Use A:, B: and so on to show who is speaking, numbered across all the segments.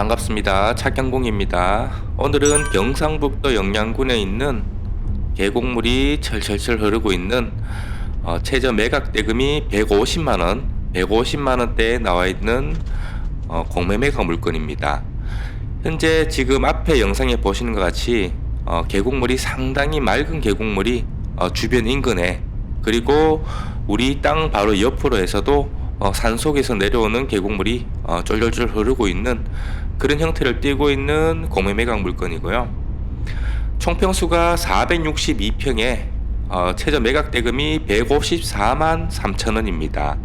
A: 반갑습니다. 차경봉입니다. 오늘은 경상북도 영양군에 있는 계곡물이 철철철 흐르고 있는 어, 최저 매각 대금이 150만 원, 150만 원대에 나와 있는 어, 공매 매각 물건입니다. 현재 지금 앞에 영상에 보시는 것 같이 어, 계곡물이 상당히 맑은 계곡물이 어, 주변 인근에 그리고 우리 땅 바로 옆으로 해서도 어, 산 속에서 내려오는 계곡물이 어, 쫄쫄쫄 흐르고 있는 그런 형태를 띠고 있는 공매 매각 물건이고요. 총평수가 462평에 어, 최저 매각 대금이 154만 3천 원입니다.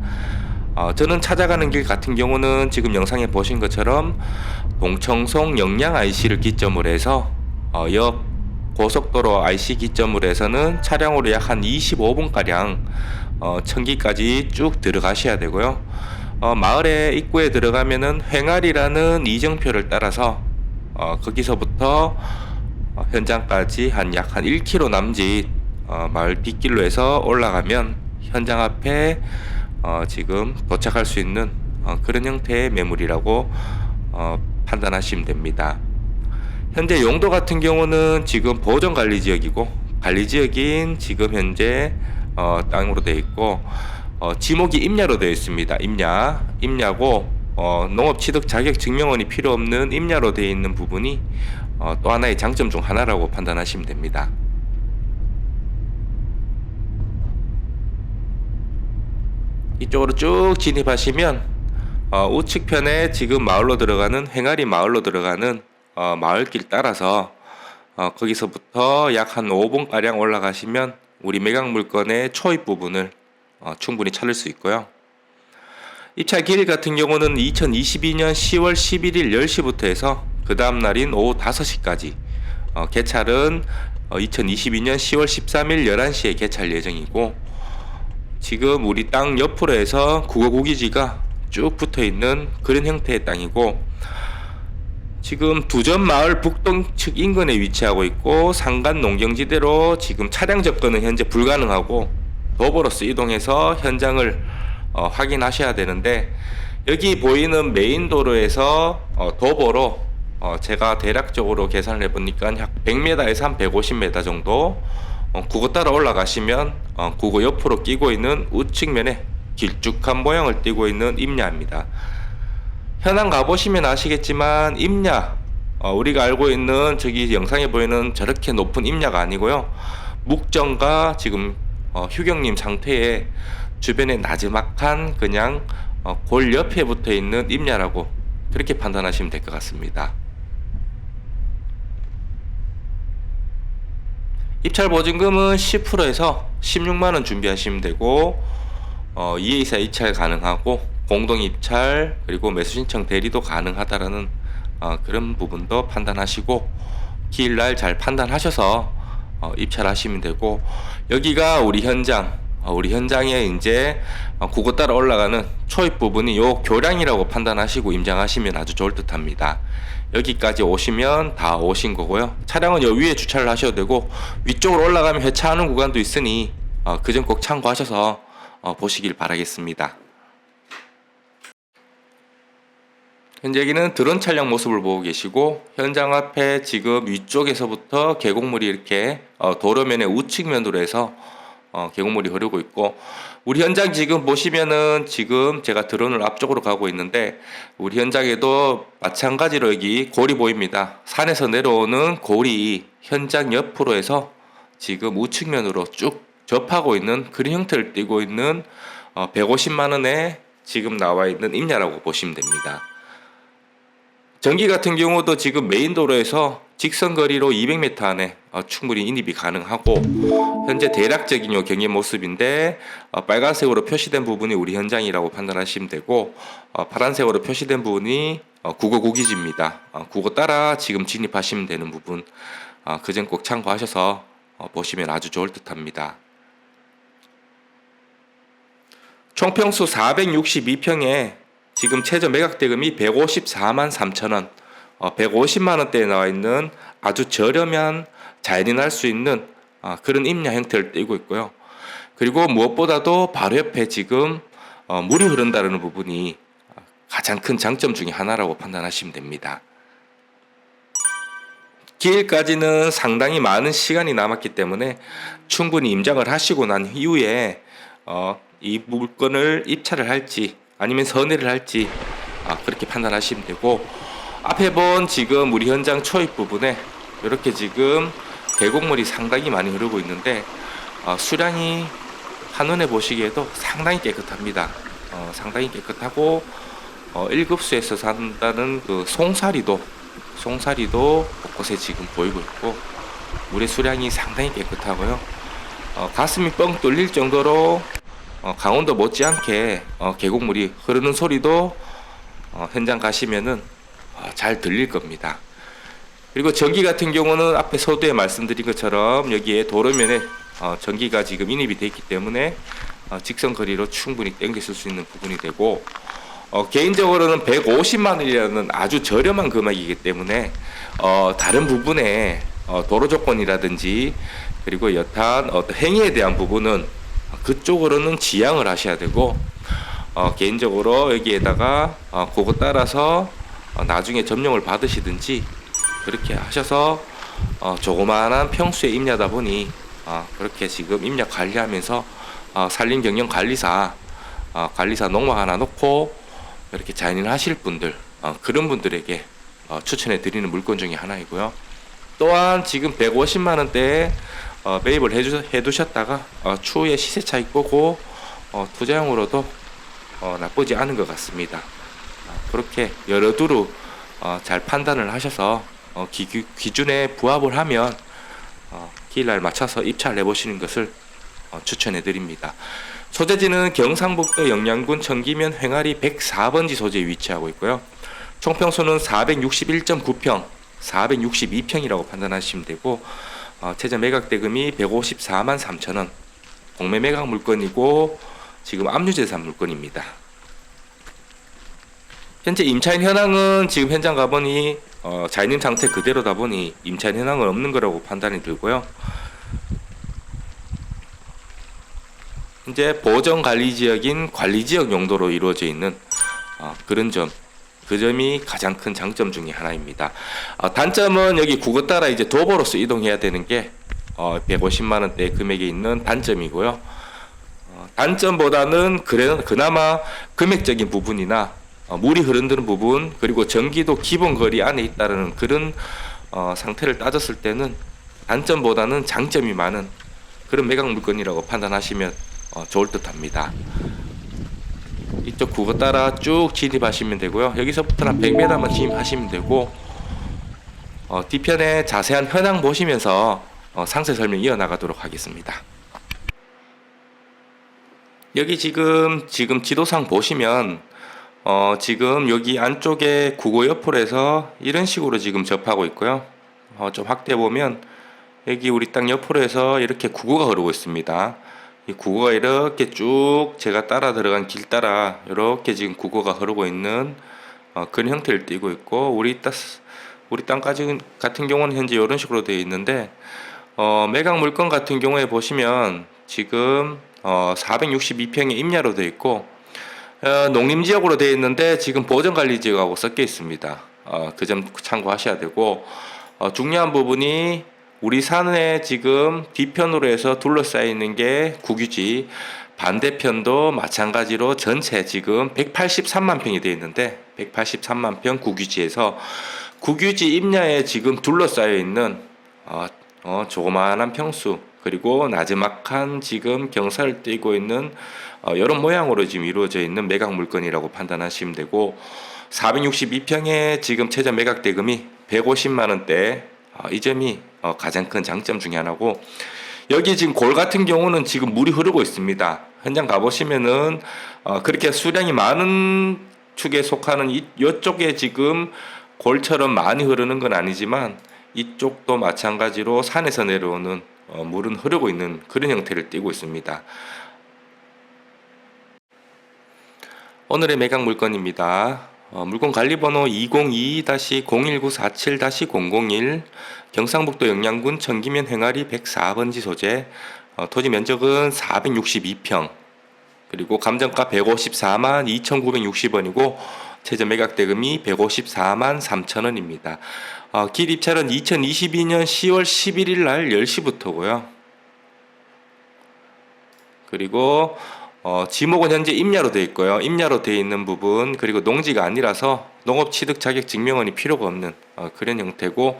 A: 어, 저는 찾아가는 길 같은 경우는 지금 영상에 보신 것처럼 동청송 영양 IC를 기점으로 해서 어, 옆 고속도로 IC 기점으로 해서는 차량으로 약 한 25분 가량 어, 청기까지 쭉 들어가셔야 되고요. 어, 마을의 입구에 들어가면은 횡알이라는 이정표를 따라서 어, 거기서부터 어, 현장까지 한약한 1km 남짓 어, 마을 빗길로 해서 올라가면 현장 앞에 어, 지금 도착할 수 있는 어, 그런 형태의 매물이라고 어, 판단하시면 됩니다. 현재 용도 같은 경우는 지금 보존 관리 지역이고 관리 지역인 지금 현재 어, 땅으로 되어 있고 어, 지목이 임야로 되어 있습니다. 임야, 임야고 어, 농업 취득 자격 증명원이 필요 없는 임야로 되어 있는 부분이 어, 또 하나의 장점 중 하나라고 판단하시면 됩니다. 이쪽으로 쭉 진입하시면 어, 우측편에 지금 마을로 들어가는 횡아리 마을로 들어가는 어, 마을길 따라서 어, 거기서부터 약 한 5분 가량 올라가시면 우리 매각 물건의 초입 부분을 어, 충분히 찾을 수 있고요. 입찰 기일 같은 경우는 2022년 10월 11일 10시부터 해서 그 다음 날인 오후 5시까지 어, 개찰은 어, 2022년 10월 13일 11시에 개찰 예정이고 지금 우리 땅 옆으로 해서 국어고기지가 쭉 붙어 있는 그런 형태의 땅이고 지금 두전 마을 북동 측 인근에 위치하고 있고 상간 농경지대로 지금 차량 접근은 현재 불가능하고 도보로서 이동해서 현장을 어, 확인하셔야 되는데 여기 보이는 메인 도로에서 어, 도보로 어, 제가 대략적으로 계산을 해보니까 약 100m에서 한 150m 정도 어, 국어 따라 올라가시면 어, 국어 옆으로 끼고 있는 우측면에 길쭉한 모양을 띠고 있는 임야입니다. 현황 가보시면 아시겠지만 임야 어, 우리가 알고 있는 저기 영상에 보이는 저렇게 높은 임야가 아니고요. 묵정과 지금 어, 휴경림 상태에 주변에 나지막한 그냥 어, 골 옆에 붙어 있는 임야라고 그렇게 판단하시면 될 것 같습니다. 입찰 보증금은 10%에서 16만 원 준비하시면 되고 어, 2회이사 입찰 가능하고 공동 입찰 그리고 매수 신청 대리도 가능하다라는 어, 그런 부분도 판단하시고 기일날 잘 판단하셔서 어, 입찰 하시면 되고 여기가 우리 현장 어, 우리 현장에 이제 어, 국어 따라 올라가는 초입 부분이 요 교량이라고 판단하시고 임장하시면 아주 좋을 듯 합니다. 여기까지 오시면 다 오신 거고요. 차량은 여 위에 주차를 하셔도 되고 위쪽으로 올라가면 회차하는 구간도 있으니 어, 그점 꼭 참고하셔서 어, 보시길 바라겠습니다. 현재 여기는 드론 촬영 모습을 보고 계시고 현장 앞에 지금 위쪽에서부터 계곡물이 이렇게 어, 도로면의 우측면으로 해서 어, 계곡물이 흐르고 있고 우리 현장 지금 보시면은 지금 제가 드론을 앞쪽으로 가고 있는데 우리 현장에도 마찬가지로 여기 골이 보입니다. 산에서 내려오는 골이 현장 옆으로 해서 지금 우측면으로 쭉 접하고 있는 그런 형태를 띠고 있는 어, 150만 원에 지금 나와 있는 임야라고 보시면 됩니다. 전기 같은 경우도 지금 메인 도로에서 직선 거리로 200m 안에 어, 충분히 인입이 가능하고 현재 대략적인 요 경의 모습인데 어, 빨간색으로 표시된 부분이 우리 현장이라고 판단하시면 되고 어, 파란색으로 표시된 부분이 어, 국어 고기지입니다. 어, 국어 따라 지금 진입하시면 되는 부분 어, 그점꼭 참고하셔서 어, 보시면 아주 좋을 듯합니다. 총평수 462평에 지금 최저 매각 대금이 154만 3천 원, 어, 150만 원대에 나와 있는 아주 저렴한 자연인할 수 있는 어, 그런 임야 형태를 띠고 있고요. 그리고 무엇보다도 바로 옆에 지금 어, 물이 흐른다는 부분이 가장 큰 장점 중에 하나라고 판단하시면 됩니다. 기일까지는 상당히 많은 시간이 남았기 때문에 충분히 임장을 하시고 난 이후에 어, 이 물건을 입찰을 할지 아니면 선회를 할지 아, 그렇게 판단하시면 되고 앞에 본 지금 우리 현장 초입 부분에 이렇게 지금 계곡물이 상당히 많이 흐르고 있는데 어, 수량이 한눈에 보시기에도 상당히 깨끗합니다. 어, 상당히 깨끗하고 어, 1급수에서 산다는 그 송사리도 송사리도 곳곳에 지금 보이고 있고 물의 수량이 상당히 깨끗하고요. 어, 가슴이 뻥 뚫릴 정도로 어, 강원도 못지않게 어, 계곡물이 흐르는 소리도 어, 현장 가시면은 어, 잘 들릴 겁니다. 그리고 전기 같은 경우는 앞에 서두에 말씀드린 것처럼 여기에 도로면에 어, 전기가 지금 인입이 되어 있기 때문에 어, 직선 거리로 충분히 땡겼을 수 있는 부분이 되고 어, 개인적으로는 150만 원이라는 아주 저렴한 금액이기 때문에 어, 다른 부분에 어, 도로 조건이라든지 그리고 여탄 어떤 행위에 대한 부분은 그쪽으로는 지양을 하셔야 되고 어, 개인적으로 여기에다가 어, 그거 따라서 어, 나중에 점용을 받으시든지 그렇게 하셔서 어, 조그마한 평수에 임야다 보니 어, 그렇게 지금 임야 관리하면서 어, 산림경영관리사 어, 관리사 농막 하나 놓고 이렇게 자연인 하실 분들 어, 그런 분들에게 어, 추천해 드리는 물건 중에 하나이고요. 또한 지금 150만 원대에 어, 매입을 해주, 해두셨다가 어, 추후에 시세 차익 보고 어, 투자용으로도 어, 나쁘지 않은 것 같습니다. 어, 그렇게 여러 두루 어, 잘 판단을 하셔서 어, 기, 기- 기준에 부합을 하면 어, 기일날 맞춰서 입찰 내보시는 것을 어, 추천해 드립니다. 소재지는 경상북도 영양군 청기면 횡아리 104번지 소재에 위치하고 있고요. 총평수는 461.9평, 462평이라고 판단하시면 되고 어, 최저 매각 대금이 154만 3천 원. 공매 매각 물건이고 지금 압류재산 물건입니다. 현재 임차인 현황은 지금 현장 가보니 어, 자연인 상태 그대로다 보니 임차인 현황은 없는 거라고 판단이 들고요. 이제 보정 관리 지역인 관리 지역 용도로 이루어져 있는 어, 그런 점. 그 점이 가장 큰 장점 중에 하나입니다. 어, 단점은 여기 국어 따라 이제 도보로서 이동해야 되는 게 어, 150만 원대 금액에 있는 단점이고요. 어, 단점보다는 그래, 그나마 금액적인 부분이나 어, 물이 흐른다는 부분 그리고 전기도 기본 거리 안에 있다는 그런 어, 상태를 따졌을 때는 단점보다는 장점이 많은 그런 매각 물건이라고 판단하시면 어, 좋을 듯합니다. 이쪽 국어 따라 쭉 진입하시면 되고요. 여기서부터 한 100m만 진입하시면 되고 어, 뒤편에 자세한 현황 보시면서 어, 상세 설명 이어나가도록 하겠습니다. 여기 지금 지금 지도상 보시면 어, 지금 여기 안쪽에 국어 옆으로 해서 이런 식으로 지금 접하고 있고요. 어, 좀 확대 보면 여기 우리 땅 옆으로 해서 이렇게 국어가 흐르고 있습니다. 이 국어가 이렇게 쭉 제가 따라 들어간 길 따라 이렇게 지금 국어가 흐르고 있는 어, 그런 형태를 띠고 있고 우리 땅 우리 땅까지 같은 경우는 현재 이런 식으로 되어 있는데 어, 매각 물건 같은 경우에 보시면 지금 어, 462평의 임야로 되어 있고 어, 농림지역으로 되어 있는데 지금 보전관리지역하고 섞여 있습니다. 어, 그 점 참고하셔야 되고 어, 중요한 부분이 우리 산에 지금 뒤편으로 해서 둘러싸여 있는 게 국유지 반대편도 마찬가지로 전체 지금 183만 평이 되어 있는데 183만 평 국유지에서 국유지 임야에 지금 둘러싸여 있는 어, 어, 조그마한 평수 그리고 나지막한 지금 경사를 띠고 있는 어, 이런 모양으로 지금 이루어져 있는 매각 물건이라고 판단하시면 되고 462평의 지금 최저 매각 대금이 150만 원대 어, 이 점이 어, 가장 큰 장점 중에 하나고 여기 지금 골 같은 경우는 지금 물이 흐르고 있습니다. 현장 가보시면은 어, 그렇게 수량이 많은 축에 속하는 이, 이쪽에 지금 골처럼 많이 흐르는 건 아니지만 이쪽도 마찬가지로 산에서 내려오는 어, 물은 흐르고 있는 그런 형태를 띠고 있습니다. 오늘의 매각 물건입니다. 어, 물건 관리 번호 2022-01947-001 경상북도 영양군 청기면 행아리 104번지 소재 어, 토지 면적은 462평 그리고 감정가 154만 2,960원이고 최저 매각 대금이 154만 3천 원입니다. 어, 길 입찰은 2022년 10월 11일 날 10시부터고요. 그리고 어, 지목은 현재 임야로 되어 있고요. 임야로 되어 있는 부분 그리고 농지가 아니라서 농업 취득 자격 증명원이 필요가 없는 어, 그런 형태고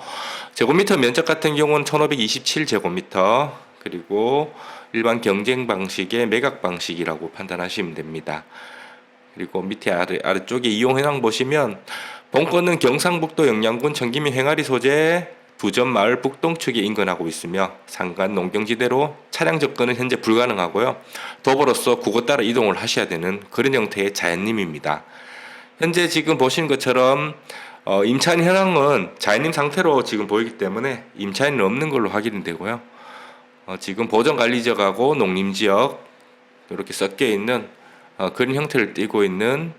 A: 제곱미터 면적 같은 경우는 1527 제곱미터 그리고 일반 경쟁 방식의 매각 방식이라고 판단하시면 됩니다. 그리고 밑에 아래 아래쪽에 이용 현황 보시면 본건은 경상북도 영양군 청기면 행아리 소재 두점 마을 북동측에 인근하고 있으며 상간 농경지대로 차량 접근은 현재 불가능하고요. 도보로서 국어 따라 이동을 하셔야 되는 그런 형태의 자연림입니다. 현재 지금 보시는 것처럼 어, 임차인 현황은 자연림 상태로 지금 보이기 때문에 임차인은 없는 걸로 확인이 되고요. 어, 지금 보전관리지역하고 농림지역 이렇게 섞여 있는 어, 그런 형태를 띠고 있는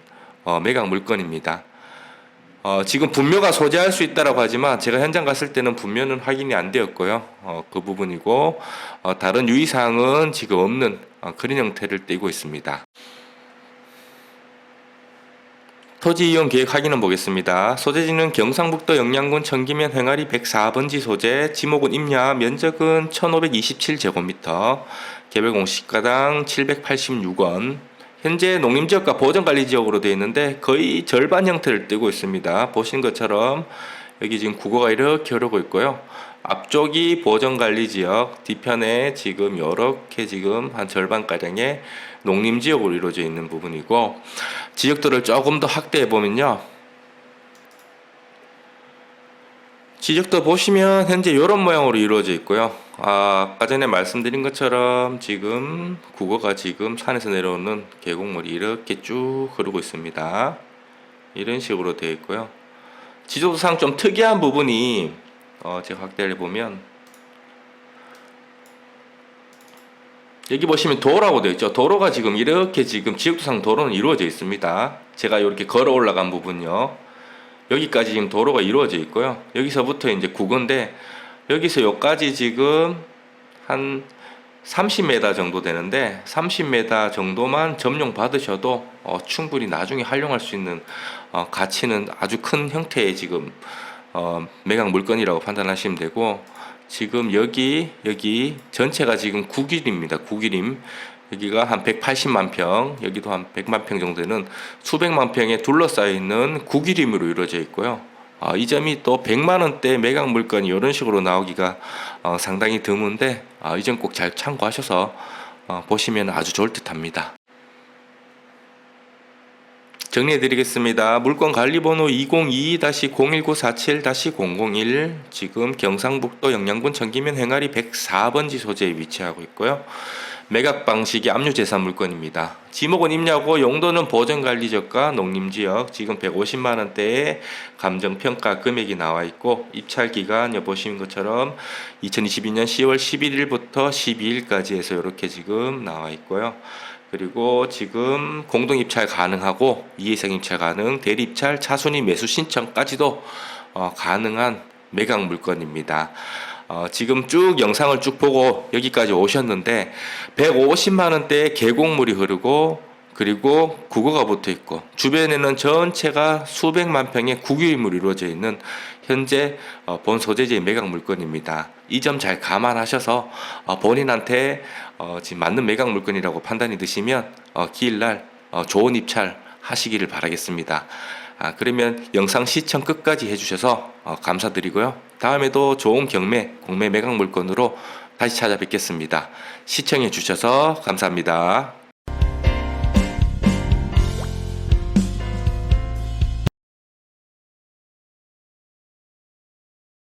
A: 어, 매각 물건입니다. 어, 지금 분묘가 소재할 수 있다라고 하지만 제가 현장 갔을 때는 분묘는 확인이 안 되었고요. 어, 그 부분이고 어, 다른 유의사항은 지금 없는 어, 그런 형태를 띠고 있습니다. 토지 이용 계획 확인은 보겠습니다. 소재지는 경상북도 영양군 청기면 행아리 104번지 소재, 지목은 임야, 면적은 1527제곱미터, 개별 공시가당 786원, 현재 농림지역과 보전관리지역으로 되어 있는데 거의 절반 형태를 띠고 있습니다. 보신 것처럼 여기 지금 국어가 이렇게 흐르고 있고요. 앞쪽이 보전관리지역, 뒤편에 지금 이렇게 지금 한 절반가량의 농림지역으로 이루어져 있는 부분이고 지역들을 조금 더 확대해 보면요. 지적도 보시면 현재 이런 모양으로 이루어져 있고요. 아, 아까 전에 말씀드린 것처럼 지금 국어가 지금 산에서 내려오는 계곡물이 이렇게 쭉 흐르고 있습니다. 이런 식으로 되어 있고요. 지도상 좀 특이한 부분이 어, 제가 확대를 해보면 여기 보시면 도로라고 되어 있죠. 도로가 지금 이렇게 지금 지역도상 도로는 이루어져 있습니다. 제가 이렇게 걸어 올라간 부분요. 여기까지 지금 도로가 이루어져 있고요. 여기서부터 이제 국어인데 여기서 여기까지 지금 한 30m 정도 되는데 30m 정도만 점용 받으셔도 어, 충분히 나중에 활용할 수 있는 어, 가치는 아주 큰 형태의 지금 어, 매각 물건이라고 판단하시면 되고 지금 여기 여기 전체가 지금 9길입니다. 9길임. 여기가 한 180만 평, 여기도 한 100만 평 정도 되는 수백만 평에 둘러싸여 있는 9길임으로 이루어져 있고요. 어, 이 점이 또 100만 원대 매각 물건이 이런 식으로 나오기가 어, 상당히 드문데 어, 이점 꼭 잘 참고하셔서 어, 보시면 아주 좋을 듯합니다. 정리해 드리겠습니다. 물건 관리 번호 2022-01947-001 지금 경상북도 영양군 청기면 행아리 104번지 소재에 위치하고 있고요. 매각 방식이 압류재산 물건입니다. 지목은 임야고 용도는 보전관리지역과 농림지역 지금 150만 원대의 감정평가 금액이 나와 있고 입찰 기간 여 보시는 것처럼 2022년 10월 11일부터 12일까지 해서 이렇게 지금 나와 있고요. 그리고 지금 공동 입찰 가능하고 이해생 입찰 가능, 대리 입찰, 차순위 매수 신청까지도 어, 가능한 매각 물건입니다. 어, 지금 쭉 영상을 쭉 보고 여기까지 오셨는데 150만 원대의 계곡물이 흐르고 그리고 국어가 붙어 있고 주변에는 전체가 수백만 평의 국유임으로 이루어져 있는 현재 어, 본 소재지의 매각 물건입니다. 이 점 잘 감안하셔서 어, 본인한테 어, 지금 맞는 매각 물건이라고 판단이 드시면 어, 기일날 어, 좋은 입찰 하시기를 바라겠습니다. 아, 그러면 영상 시청 끝까지 해주셔서 어, 감사드리고요. 다음에도 좋은 경매, 공매 매각 물건으로 다시 찾아뵙겠습니다. 시청해 주셔서 감사합니다.